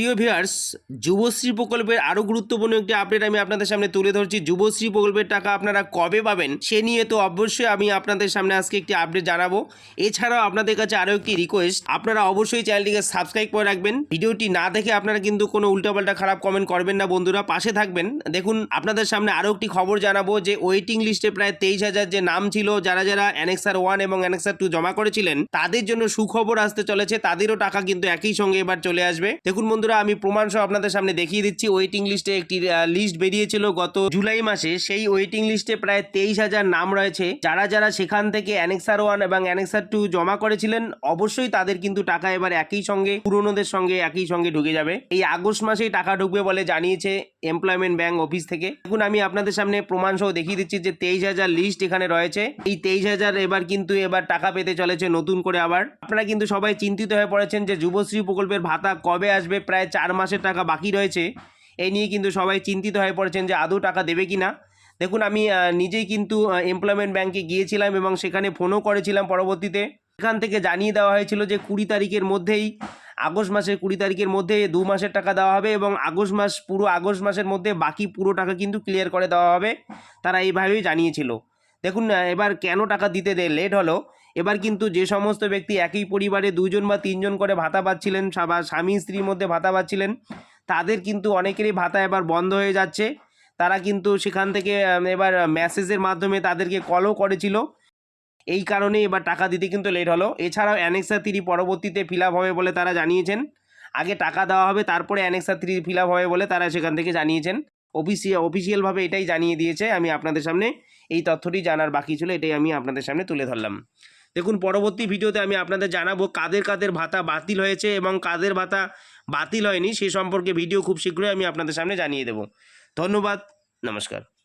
প্রিয় ভিউয়ার্স, যুবশ্রী প্রকল্পের আরও গুরুত্বপূর্ণ একটি আপডেট আমি আপনাদের সামনে তুলে ধরছি। যুবশ্রী প্রকল্পের টাকা আপনারা কবে পাবেন সে নিয়ে তো অবশ্যই আমি আপনাদের সামনে আজকে একটি আপডেট জানাব। এছাড়াও আপনাদের কাছে আরও একটি রিকোয়েস্ট আপনারা অবশ্যই চ্যানেলটিকে সাবস্ক্রাইব করে রাখবেন। ভিডিওটি না দেখে আপনারা কিন্তু কোনো উল্টাপাল্টা খারাপ কমেন্ট করবেন না বন্ধুরা, পাশে থাকবেন। দেখুন, আপনাদের সামনে আরও একটি খবর জানাব যে ওয়েটিং লিস্টে প্রায় তেইশ হাজার যে নাম ছিল, যারা যারা অ্যানেক্সার ওয়ান এবং অ্যানেক্সার টু জমা করেছিলেন, তাদের জন্য সুখবর আসতে চলেছে, তাদেরও টাকা কিন্তু একই সঙ্গে এবার চলে আসবে। দেখুন বন্ধুরা, আমি প্রমাণ সহ আপনাদের সামনে দেখিয়ে দিচ্ছি ওয়েটিং লিস্টে একটি লিস্ট বেরিয়েছিল গত জুলাই মাসে। সেই ওয়েটিং লিস্টে প্রায় তেইশ হাজার নাম রয়েছে। যারা যারা সেখান থেকে অ্যানেক্সার ওয়ান এবং অ্যানেক্সার টু জমা করেছিলেন, অবশ্যই তাদের কিন্তু টাকা এবার একই সঙ্গে, পুরনোদের সঙ্গে একই সঙ্গে ঢুকে যাবে। এই আগস্ট মাসেই টাকা ঢুকবে বলে জানিয়েছে এমপ্লয়মেন্ট ব্যাংক অফিস থেকে। দেখুন, আমি আপনাদের সামনে প্রমাণ সহ দেখিয়ে দিচ্ছি যে তেইশ হাজার লিস্ট এখানে রয়েছে। এই তেইশ হাজার এবার কিন্তু এবার টাকা পেতে চলেছে নতুন করে আবার। আপনারা কিন্তু সবাই চিন্তিত হয়ে পড়েছেন যে যুবশ্রী প্রকল্পের ভাতা কবে আসবে। প্রায় চার মাসের টাকা বাকি রয়েছে। এই নিয়ে কিন্তু সবাই চিন্তিত হয়ে পড়েছেন যে আদৌ টাকা দেবে কি না দেখুন, আমি নিজেই কিন্তু এমপ্লয়মেন্ট ব্যাংকে গিয়েছিলাম এবং সেখানে ফোনও করেছিলাম পরবর্তীতে। সেখান থেকে জানিয়ে দেওয়া হয়েছিল যে কুড়ি তারিখের মধ্যেই, আগস্ট মাসের কুড়ি তারিখের মধ্যে দু মাসের টাকা দেওয়া হবে এবং আগস্ট মাস, পুরো আগস্ট মাসের মধ্যে বাকি পুরো টাকা কিন্তু ক্লিয়ার করে দেওয়া হবে। তারা এইভাবেই জানিয়েছিল। দেখুন এবার কেন টাকা দিতে দে লেট হলো। এবার কিন্তু যে সমস্ত ব্যক্তি একই পরিবারে দুজন বা তিনজন করে ভাতা পাচ্ছিলেন বা স্বামী স্ত্রীর মধ্যে ভাতা পাচ্ছিলেন, তাদের কিন্তু অনেকেরই ভাতা এবার বন্ধ হয়ে যাচ্ছে। তারা কিন্তু সেখান থেকে এবার মেসেজের মাধ্যমে তাদেরকে কলও করেছিল। এই কারণে এবার টাকা দিতে কিন্তু লেট হলো। এছাড়াও অ্যানেক্সা থ্রি পরবর্তীতে ফিল হবে বলে তারা জানিয়েছেন। আগে টাকা দেওয়া হবে, তারপরে অ্যানেক্সা থ্রি ফিল হবে বলে তারা সেখান থেকে জানিয়েছেন। অফিসিয়া অফিসিয়ালভাবে এটাই জানিয়ে দিয়েছে। আমি আপনাদের সামনে এই তথ্যটি জানার বাকি ছিল, এটাই আমি আপনাদের সামনে তুলে ধরলাম। দেখুন, পরবর্তী ভিডিওতে আমি আপনাদের জানাব কাদের কাদের ভাতা বাতিল হয়েছে এবং কাদের ভাতা বাতিল হয়নি সে সম্পর্কে ভিডিও খুব শীঘ্রই আমি আপনাদের সামনে জানিয়ে দেবো। ধন্যবাদ, নমস্কার।